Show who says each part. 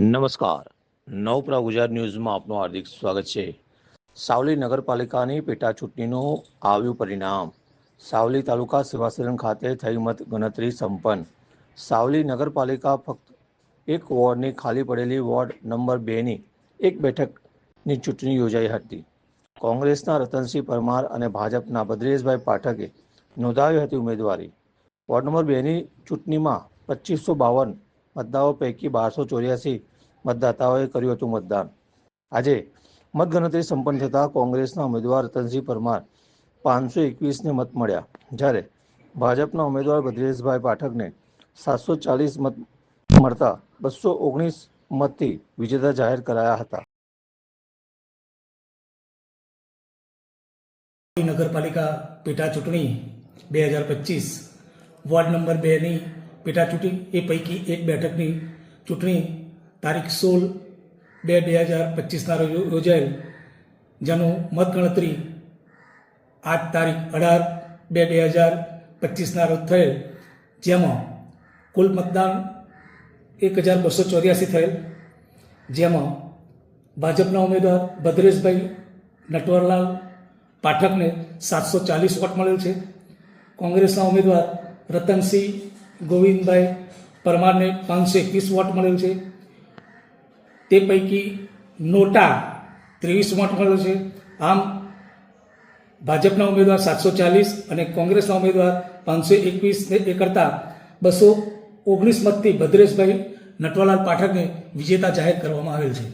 Speaker 1: નમસ્કાર. નવપ્રા ગુજરાત ન્યૂઝમાં આપનું હાર્દિક સ્વાગત છે. સાવલી નગરપાલિકાની પેટા ચૂંટણીનું આવ્યું પરિણામ. સાવલી તાલુકા સેવાસદન ખાતે થઈ મત ગણતરી સંપન્ન. સાવલી નગરપાલિકા ફક્ત એક વોર્ડની ખાલી પડેલી વોર્ડ નંબર બેની એક બેઠકની ચૂંટણી યોજાઈ હતી. કોંગ્રેસના રતનસિંહ પરમાર અને ભાજપના ભદ્રેશભાઈ પાઠકે નોંધાવી હતી ઉમેદવારી. વોર્ડ નંબર બેની ચૂંટણીમાં પચીસો બાવન મતદારો પૈકી બારસો ચોર્યાસી મતદાતાઓએ કર્યું હતું મતદાન. આજે મતગણતરી સંપન્ન થતાં કોંગ્રેસના ઉમેદવાર રતનસિંહ પરમાર પાંચસો એકવીસને મત મળ્યા. જ્યારે ભાજપના ઉમેદવાર ભદ્રેશભાઈ પાઠકને સાતસો ચાલીસ મત મળતા બસો ઓગણીસ મતથી વિજેતા જાહેર કરાયા હતા.
Speaker 2: નગરપાલિકા પેટા ચૂંટણી બે હજાર પચીસ વોર્ડ નંબર બેની પેટા ચૂંટણી એ પૈકી એક બેઠકની ચૂંટણી તારીખ સોળ બે બે હજાર પચીસના રોજ યોજાયેલ જેનું મતગણતરી આઠ તારીખ અઢાર બે બે હજાર પચીસના રોજ થયેલ. જેમાં કુલ મતદાન એક હજાર બસો ચોર્યાસી થયેલ. જેમાં ભાજપના ઉમેદવાર ભદ્રેશભાઈ નટવરલાલ પાઠકને સાતસો ચાલીસ વોટ મળેલ છે. કોંગ્રેસના ઉમેદવાર રતનસિંહ ગોવિંદભાઈ પરમારને પાંચસો એકવીસ વોટ મળેલ છે. તે પૈકી નોટા ત્રેવીસ મત મળ્યો છે. આમ ભાજપના ઉમેદવાર સાતસો ચાલીસ અને કોંગ્રેસના ઉમેદવાર પાંચસો એકવીસને એ કરતાં બસો ઓગણીસ મતથી ભદ્રેશભાઈ નટવાલાલ પાઠકને વિજેતા જાહેર કરવામાં આવેલ છે.